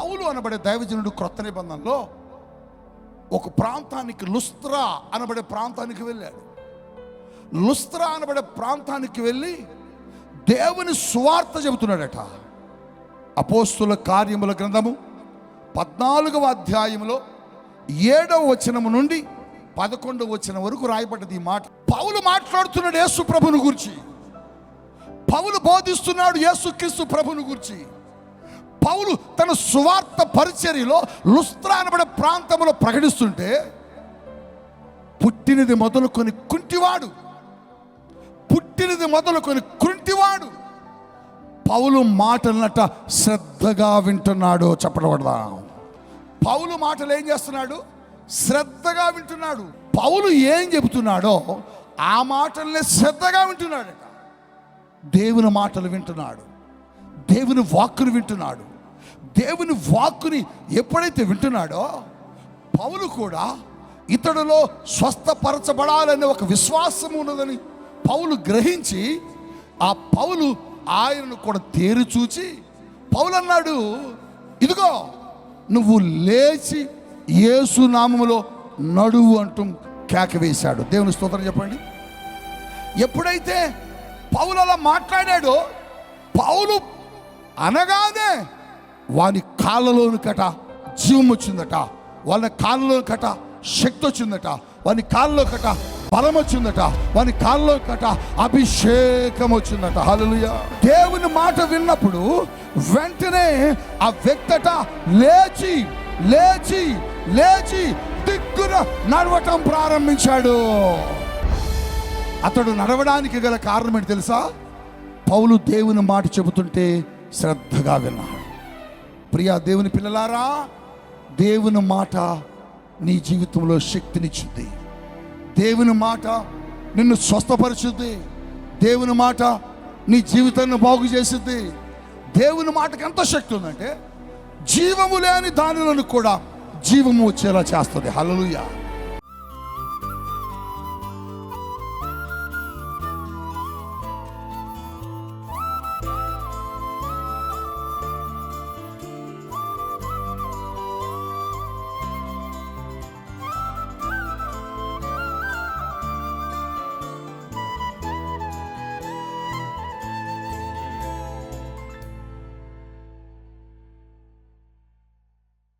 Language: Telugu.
అనబడే దైవజనుడు క్రొత్త నిబంధనలో ఒక ప్రాంతానికి లుస్త్రా అనబడే ప్రాంతానికి వెళ్ళాడు. లుస్త్రా అనబడే ప్రాంతానికి వెళ్ళి దేవుని సువార్త చెబుతున్నాడట. అపోస్తుల కార్యముల గ్రంథము పద్నాలుగవ అధ్యాయంలో ఏడవ వచనము నుండి పదకొండవ వచనం వరకు రాయబడ్డది ఈ మాట. పౌలు మాట్లాడుతున్నాడు యేసు ప్రభుని గురించి. పౌలు బోధిస్తున్నాడు యేసుక్రీస్తు ప్రభుని గురించి. పౌలు తన సువార్త పరిచర్యలో లుస్త్రా అనబడే ప్రాంతంలో ప్రకటిస్తుంటే పుట్టినది మొదలుకొని కుంటివాడు పుట్టినది మొదలుకొని కుంటివాడు పౌలు మాటలనట శ్రద్ధగా వింటున్నాడు చెప్పడబడదా పౌలు మాటలు ఏం చేస్తున్నాడు? శ్రద్ధగా వింటున్నాడు. పౌలు ఏం చెబుతున్నాడో ఆ మాటల్ని శ్రద్ధగా వింటున్నాడట. దేవుని మాటలు వింటున్నాడు. దేవుని వాక్కును వింటున్నాడు. దేవుని వాక్కుని ఎప్పుడైతే వింటున్నాడో పౌలు కూడా ఇతడులో స్వస్థపరచబడాలనే ఒక విశ్వాసం ఉన్నదని పౌలు గ్రహించి ఆ పౌలు ఆయనను కూడా తేరు చూచి పౌలు అన్నాడు ఇదిగో నువ్వు లేచి యేసు నామములో నడువు అంటూ కేక వేశాడు. దేవుని స్తోత్రం చెప్పండి. ఎప్పుడైతే పౌలు అలా మాట్లాడాడో పౌలు అనగానే వాని కాళ్ళలోని కట జీవం వచ్చిందట. వాళ్ళ కాళ్ళలో కట శక్తి వచ్చిందట. వాని కాళ్ళలో కట బలం వచ్చిందట. వాని కాళ్ళలో కట అభిషేకం వచ్చిందట. హలలుయ దేవుని మాట విన్నప్పుడు వెంటనే ఆ వ్యక్తట లేచి లేచి లేచి దిగ్గున నడవటం ప్రారంభించాడు. అతడు నడవడానికి గల కారణం ఏంటి తెలుసా? పౌలు దేవుని మాట చెబుతుంటే శ్రద్ధగా విన్నాడు. ప్రియా దేవుని పిల్లలారా దేవుని మాట నీ జీవితంలో శక్తినిచ్చింది దేవుని మాట నిన్ను స్వస్థపరుచుద్ది. దేవుని మాట నీ జీవితాన్ని బాగు చేసింది దేవుని మాటకి ఎంత శక్తి ఉందంటే జీవము లేని దానిలను కూడా జీవము వచ్చేలా చేస్తుంది. హలలుయా